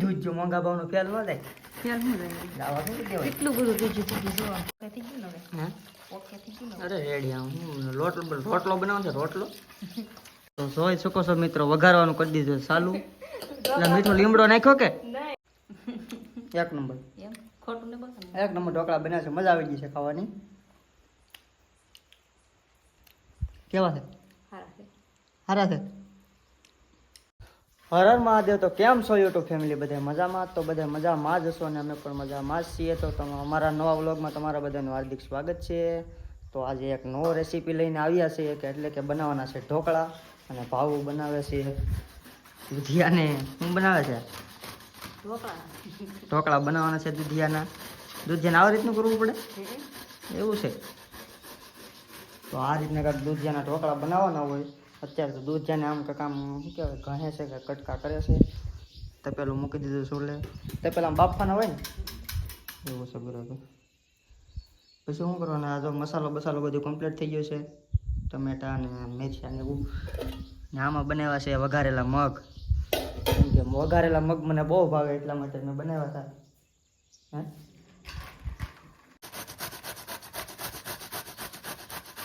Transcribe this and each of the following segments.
દૂધ જો મોંઘા ભાવનું ફેલ ન થાય. ફેલ શું જાય દાવા શું કહેવાય એટલું બધું દૂધ થઈ ગયું હવે? ઓકે થઈ ગયું અરે રેડી હું રોટલો રોટલો બનાવો છે રોટલો? તો સોય શકો છો મિત્રો વઘારવાનું કરી દીધું એટલે મીઠો લીમડો નાખ્યો કે? એક નંબર. ને એક નંબર ઢોકળા બન્યા છે મજા આવી ગઈ છે ખાવાની. કેવા છે? સારા છે? સારા છે હર હર મહાદેવ તો કેમ છો યુટ્યુબ ફેમિલી બધા મજામાં? તો બધા મજામાં જ હશો અને અમે પણ મજામાં જ છીએ. તો તમે અમારા નવા વ્લોગમાં તમારા બધાનું હાર્દિક સ્વાગત છે. તો આજે એક નવો રેસીપી લઈને આવ્યા છીએ કે એટલે કે બનાવવાના છે ઢોકળા અને ભાવ બનાવે છે દૂધિયાને. શું બનાવે છે? ઢોકળા. ઢોકળા બનાવવાના છે દૂધિયાના. દૂધિયાને આ રીતનું કરવું પડે? એવું છે. તો આ રીતના કાંઈક દૂધિયાના ઢોકળા બનાવવાના હોય. અત્યારે તો દૂધ જાને આમ કામ શું કહેવાય, ઘણે છે કે કટકા કરે છે. તપેલું મૂકી દીધું સોલે તપેલા બાફવાના હોય ને? એવું છે બરાબર. પછી શું કરવાનું? આ તો મસાલો બસાલો બધું કમ્પ્લીટ થઈ ગયો છે. ટમેટા ને મેથિયા ને એવું. ને આમાં બનાવ્યા છે વઘારેલા મગ. વઘારેલા મગ મને બહુ ભાવે એટલા માટે મેં બનાવ્યા હતા. હે રેડી થઈ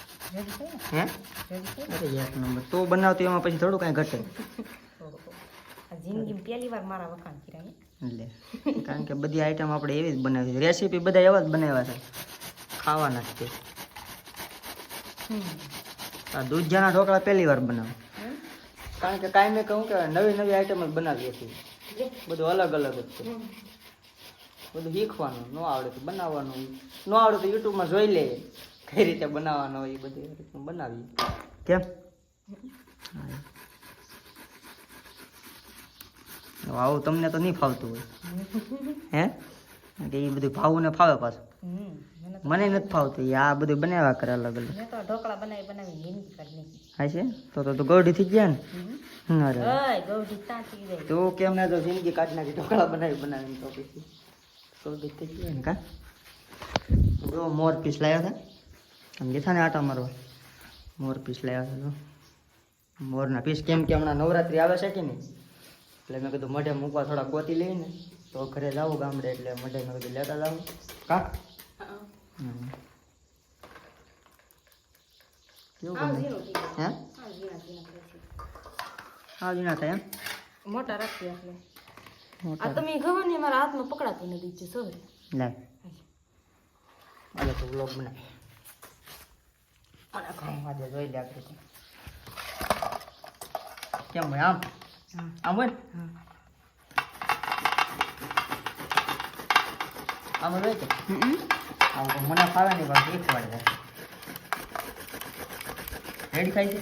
ને હે? અરે એક નંબર. તો બનાવતી એમાં પછી થોડું કાંઈ ઘટે. આ પહેલી વાર મારા વખાણ કર્યા એટલે કારણ કે બધી આઈટમ આપણે એવી જ બનાવી છે. રેસીપી બધા એવા જ બનાવ્યા છે. ખાવાના જ છે આ દૂધિયાના ઢોકળા પહેલી વાર બનાવે. કારણ કે કાંઈ મેં કહું કે નવી નવી આઈટમ જ બનાવીએ છીએ. બધું અલગ અલગ જ છે. બધું શીખવાનું ન આવડે તો બનાવવાનું. ન આવડે તો યુટ્યુબમાં જોઈ લઈએ કઈ રીતે બનાવવાનો હોય એ બધી રીતનું બનાવીએ. કેમ. આવું તમને તો નહીં ફાવતું હોય. હે? કે એ બધું ભાવું ને ફાવે પાછું. મને નથી ફાવતું. એ આ બધું બનાવ્યા કરે અલગ અલગ. ઢોકળા બનાવી બનાવી હા છે? તો તો તું ગૌઢી થઈ ગયા ને? અરે. તો કેમ ના તો જિંદગી કાઢી નાખી ઢોકળા બનાવી બનાવીને તો પછી. ગૌઢી થઈ ગયા ને કા? જો મોર પીસ લાવ્યા હતા? આમ જેઠા ને આટા મારવા. મોર પીસ લાવ્યા હતા. મોરના પીસ કેમ કે હમણાં નવરાત્રી આવે છે કે નહીં? એટલે મેં કીધું મઢે મૂકવા થોડા કોતી લઈને તો ઘરે જાવું ગામડે એટલે મઢે મેં કીધું લેતા લાવું કા? કેવું આમ બને? ઝીણું થઈ જાય. હે. હા થાય એમ? મોટા રાખી આપણે. આ તમે ખબર ને મારા હાથમાં પકડાતી નથી છે સોરી. લે તો વ્લોગ બનાવી. અને ખાઈ આજે જોઈ લે આપણે કેમ ભાઈ આમ? આમ હોય? આમ હોય કે? આમ મને ફાવે નહીં પણ એક વાર જાય. રેડી થાય છે?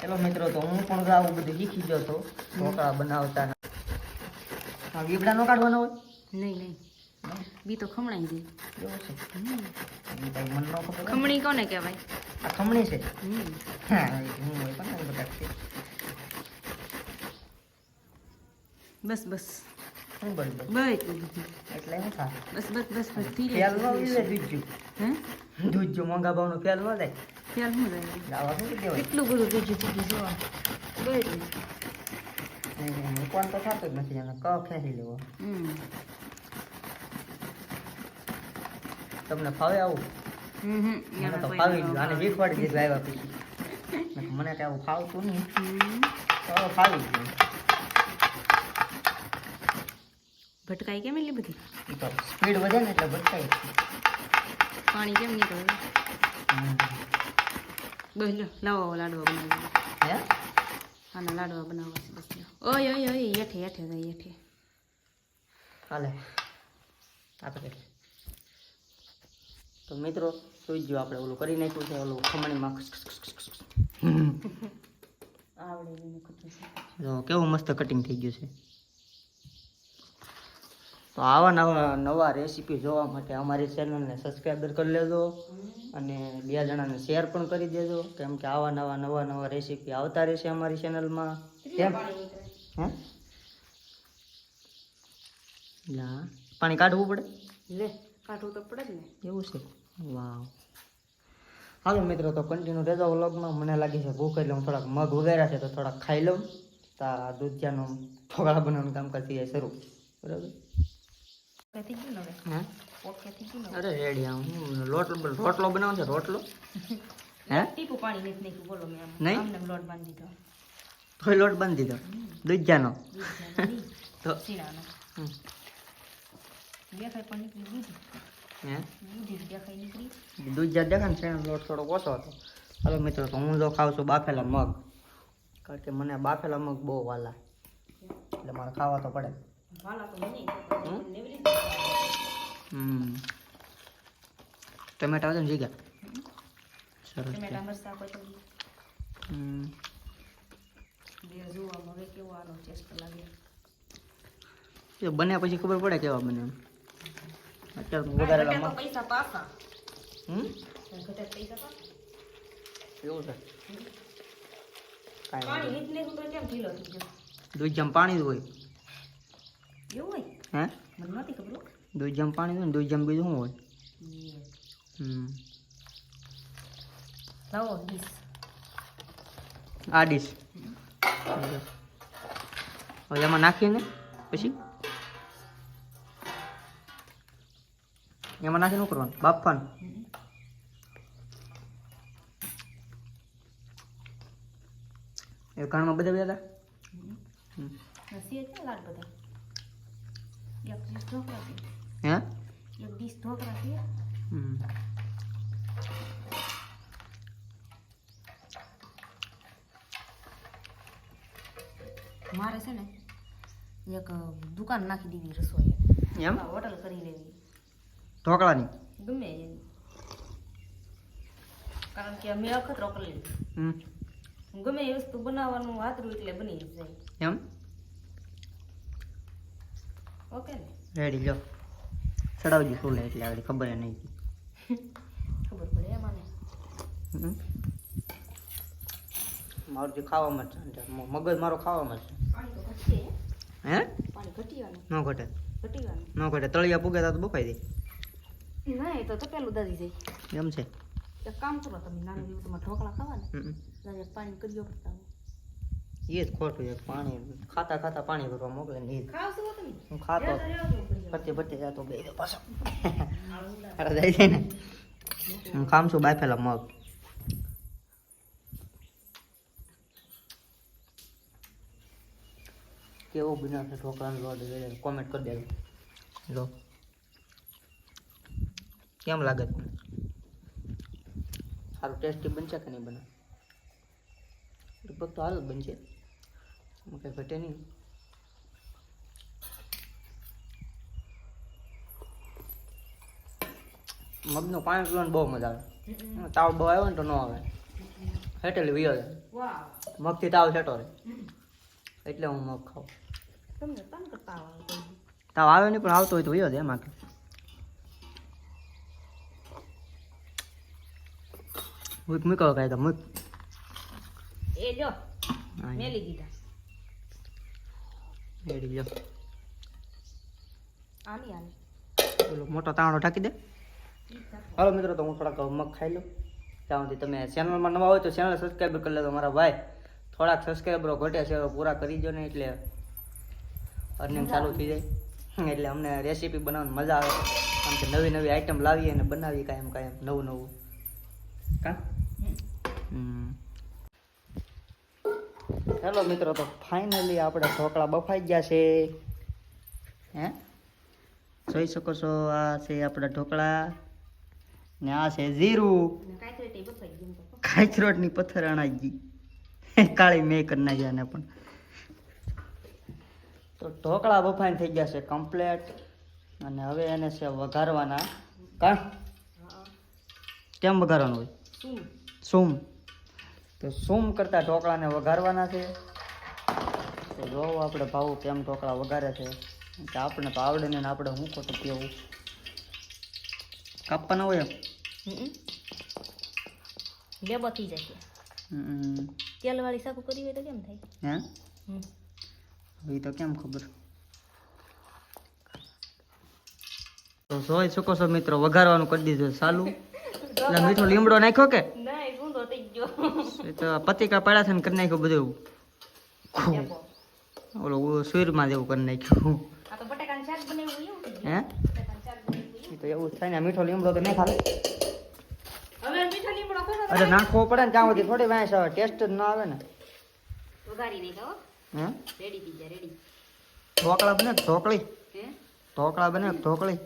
ચલો મિત્રો તો હું પણ આવું બધું શીખી ગયો તો ઢોકળા બનાવતા આ નો કાઢવાના હોય? નહીં નહીં. બી તો ખમણાઈ ગઈ. એવું છે? ખમણી કોને કહેવાય? આ ખમણી છે. બસ બસ. કેટલું બધું બીજું જોવા. મૂકવાનું તો થતું જ નથી એને ક ખેંચી લેવો હમ તમને ફાવે આવું? મને તો ફાવી ગયું. આને શીખવાડી દીધું આવ્યા પછી. મને કઈ આવું ફાવતું નહીં. તો ફાવી ગયું. ભટકાઈ કેમ એટલી બધી? તો સ્પીડ વધે ને એટલે ભટકાઈ પાણી કેમ નીકળે. બસ લો લાવો લાડવા બનાવી હે? આના લાડવા બનાવવા છે બસ ઓય ઓય ઓય હેઠે હેઠે જાય હેઠે. હાલે. આપણે તો મિત્રો જોઈ ગયો આપણે ઓલું કરી નાખ્યું છે ઓલું ખમણીમાં કેવું મસ્ત કટિંગ થઈ ગયું છે. તો આવા નવા નવા રેસીપી જોવા માટે અમારી ચેનલને સબસ્ક્રાઈબર કરી લેજો અને બે જણાને શેર પણ કરી દેજો. કેમ કે આવા નવા નવા નવા રેસીપી આવતા રહેશે અમારી ચેનલમાં કેમ? હે? પાણી કાઢવું પડે? લે. કાઢવું તો પડે જ ને. એવું છે? વાવ. હાલો મિત્રો તો કન્ટિન્યુ રહેજો વ્લોગમાં. મને લાગી છે ભૂખ એટલે હું થોડાક મગ વગેરે છે તો થોડાક ખાઈ લઉં. તો આ દૂધિયાનું ઢોકળા બનાવવાનું કામ કરતી જાય શરૂ. બરાબર? અરે રેડી હું લોટ રોટલો બનાવો છે રોટલો? હે? ટીપું પાણી નથી બોલો મેં નહીં? લોટ બાંધી દીધો. તોય લોટ બાંધી દીધો? દૂધિયાનો? તો હમ. દેખાય પણ નીકળી દૂધ હે? દૂધ દેખાય નીકળી. દૂધિયા દેખાય ને લોટ થોડો ઓછો હતો. હાલો મિત્રો તો હું જો ખાઉં છું બાફેલા મગ. કારણ કે મને બાફેલા મગ બહુ વાલા. એટલે મારે ખાવા તો પડે. હમ? ટમેટા છે ને જીગા. સરસ ટમેટા મરચા પછી હમ. બે જોવામાં કેવો આનો ટેસ્ટ લાગે. એ બન્યા પછી ખબર પડે કેવા બને એમ. અત્યારે મગ પૈસા પાસા હમ ઘટે પૈસા પાસા એવું છે ગયો દૂધિયામાં પાણી જ હોય એવું હોય હે મને નથી ખબર પાણી હોય દૂધિયામાં બીજું શું હોય હમ લાવો ડીશ આ ડીશ હવે એમાં નાખીએ ને પછી એમાં નાખીને શું કરવાનું બાફવાનું એ ઘરમાં બધા બધા હતા મારે છે ને એક દુકાન નાખી દીધી રસોઈ એમ હોટલ કરી લેવી ઢોકળાની. ગમે એની. કારણ કે મેં વખત કરી હમ. ગમે એ વસ્તુ બનાવવાનું વાતરું એટલે બની જ જાય. એમ? ઓકે ને? રેડી લો ચડાવજો ફૂલે એટલે આવડી ખબર નહીં. ખબર પડે એમાં હમ. મારું જે ખાવામાં જ છે મગજ મારો ખાવામાં છે. હે. પાણી ઘટીવાનું ન ઘટે. ઘટીવાનું ન ઘટે. તળિયા પૂગે તો બફાઈ દે. ના એ તો તપેલું દાદી જાય એમ છે. એક કામ કરો તમે નાનું એવું તમારે ઢોકળા ખાવાના. હમ. પાણી કરીઓ કરતા એ જ ખોટું એક પાણી ખાતા ખાતા પાણી ભરવા મોકલે ને હો ખાતો પતે ફરતે જતો બે પાછો. અરે જાય છે ને. હું ખામ છું બાફેલા મગ. કેવો બનાવશે ઢોકળાનો લોટ? કોમેન્ટ કરી દેજો. લો. કેમ લાગે તમને? સારું ટેસ્ટી બનશે કે નહીં બને? લગભગ તો હાલ બનશે. એમાં કંઈ ઘટે નહીં. મગનું પાણી પીવાનું બહુ મજા આવે. તાવ બહુ આવ્યો ને તો ન આવે. હેટેલી વિયો છે મગથી તાવ છેટો રે એટલે હું મગ ખાઉં. તાવ આવે નહીં પણ આવતો હોય તો વિયો છે એમાં મૂક મૂકો કાંઈ તો મૂક એ હા, મેલી દીધા. રેડી લ્યો. આની આની બોલો મોટો તાણો ઢાંકી દે. હાલો મિત્રો તો હું થોડાક મગ ખાઈ લઉં. ત્યાં સુધી તમે ચેનલમાં નવા હોય તો ચેનલ સબસ્ક્રાઈબ કરી લેજો મારા ભાઈ. થોડાક સબસ્ક્રાઈબરો ઘટ્યા છે પૂરા કરી દો ને એટલે અર્નિંગ ચાલુ થઈ જાય. એટલે અમને રેસીપી બનાવવાની મજા આવે. આમ કે નવી નવી આઈટમ લાવીએ અને બનાવીએ એમ કાયમ નવું નવું. કા? હેલો મિત્રો તો ફાઇનલી આપણે ઢોકળા બફાઈ ગયા છે. હે? જોઈ શકો છો આ છે આપણા ઢોકળા ને આ છે જીરું. અને પથ્થર અણાઈ ગઈ. કાળી મેં કરી નાખ્યા ને પણ. તો ઢોકળા બફાઈને થઈ ગયા છે કમ્પ્લેટ અને હવે એને છે વઘારવાના. કા? કેમ વઘારવાનું હોય? સૂમ. તો સૂમ કરતા ઢોકળાને વઘારવાના છે. તો જોવો આપણે ભાવો કેમ ઢોકળા વઘારે છે. કે આપણે તો આવડે ને આપણે શું ખોટું કેવું કાપવાના હોય એમ? લેબો થઈ જશે હમ. તેલવાળી શાકુ કરી હોય તો કેમ થાય? હે. એ તો કેમ ખબર? તો જોઈ શકો છો મિત્રો વઘારવાનું કરી દીધું ચાલુ એટલે મીઠો લીમડો નાખ્યો કે? ના એ ગુંદો થઈ ગયો. એ તો પતિકા પાડ્યા છે ને કરી નાખ્યું બધું. લેબો ઓલું સુરમાં જેવું કરી નાખ્યું. આ તો બટાકાનું શાક બનાવ્યું એવું થઈ ગયું. હે? બટાકાનું શાક બનાવ્યું એ તો એવું જ થાય ને મીઠો લીમડો તો નહીં ખાવે એવું. હવે મીઠો લીમડો ખરો અરે નાખવો પડે ને ત્યાં સુધી થોડી વાંસ આવે ટેસ્ટ જ ના આવે ને. વઘારી નહીં ખાઓ હે? રેડી થઈ જાય રેડી. ઢોકળા બને કે ઢોકળી. હે? ઢોકળા બને કે ઢોકળી.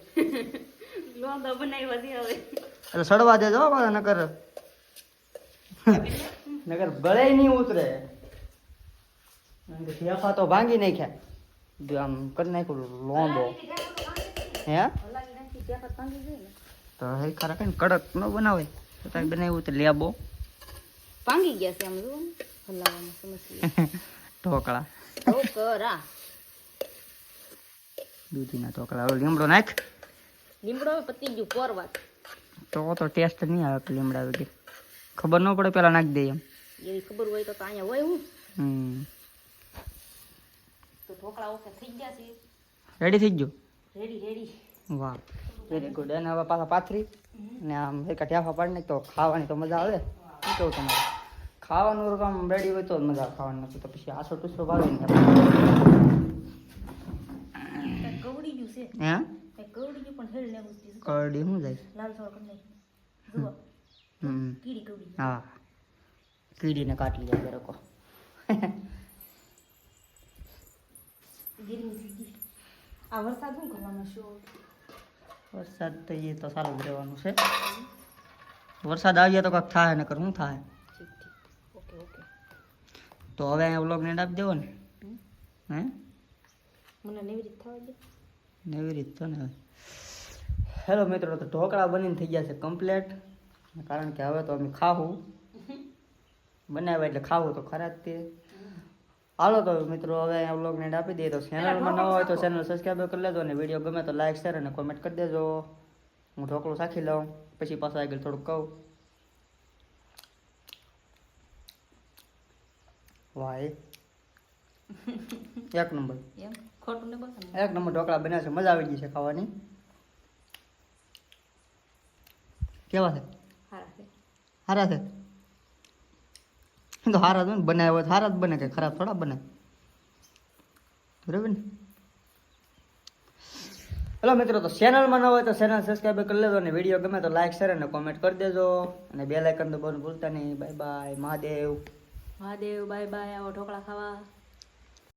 લોંદા બનાવ્યા છે હવે. એટલે સડવા દેજો હો પાછા નકર નકર ગળે નહીં ઉતરે. ફેફા તો ભાંગી નાખ્યા. જો આમ કરી નાખ્યું લોંબો. હે? તો હે ખરા કઈ કડક ન બનાવે. છતાં બનાવ્યું તો લેબો. ભાંગી ગયા છે આમ જુઓ હલાવવાની સમસ્યા ઢોકળા. ઢોકળા. દૂધીના ઢોકળા. હવે લીમડો નાખ. લીમડો પતી ગયું કોરવા. તો તો ટેસ્ટ નહીં આવે લીમડા વગર. ખબર ન પડે પેલા નાખી દઈએ. એમ એવી ખબર હોય તો અહીંયા હોય હું. હમ. તો ઢોકળા ઓકે થઈ ગયા છે. રેડી થઈ ગયો? રેડી રેડી વાહ. વેરી ગુડ અને હવે પાછા પાથરી ને આમ એક ઠ્યાફા પાડી નાખ તો ખાવાની તો મજા આવે. શું કહું તમારે? ખાવાનું કામ રેડી હોય તો મજા આવે ખાવાની નથી તો પછી આસો ટુસો ભાવે ને કવડી ગયું છે. હે? કવડી ગયું પણ ને ગુસ્તી કરડી શું જાય લાલ થોડો કરી જુઓ હમ કીડી કવડી ગઈ. હા. કીડીને કાઢી લે આ વરસાદ શું કરવાનો શો વરસાદ તો એ તો સારું રહેવાનું છે. વરસાદ આવી જાય તો કાંક થાય નકર શું થાય? Okay okay. તો હવે અહીંયા વ્લોગ નેટ આપી દેવો ને? હે? મને નેવી રીત થવા દે. એવી રીત તો ને હેલો મિત્રો તો ઢોકળા બનીને થઈ ગયા છે કમ્પ્લેટ કારણ કે હવે તો અમે ખાવું બનાવ્યા એટલે ખાવું તો ખરા જ તે. હાલો તો મિત્રો હવે અહીંયા વ્લોગને આપી દઈએ. તો ચેનલમાં ન હોય તો ચેનલ સબસ્ક્રાઈબ કરી લેજો અને વીડિયો ગમે તો લાઈક શેર અને કોમેન્ટ કરી દેજો. હું ઢોકળું સાખી લઉં પછી પાછા આગળ થોડુંક કહું. વાય. એક નંબર એક નંબર ઢોકળા બન્યા છે મજા આવી ગઈ છે ખાવાની. કેવા છે? સારા છે તો હારા જ બને ને હારા હોય તો જ બને, કે ખરાબ થોડા બને. બરાબર ને? હેલો મિત્રો, તો ચેનલમાં ન હોય તો ચેનલ સબસ્ક્રાઈબ કરી લેજો અને વીડિયો ગમે તો લાઈક શેર અને કોમેન્ટ કરી દેજો. અને બે લાઇકન તો બહુ ભૂલતા નહીં. Bye bye Mahadev. Mahadev bye bye આવો ઢોકળા ખાવા.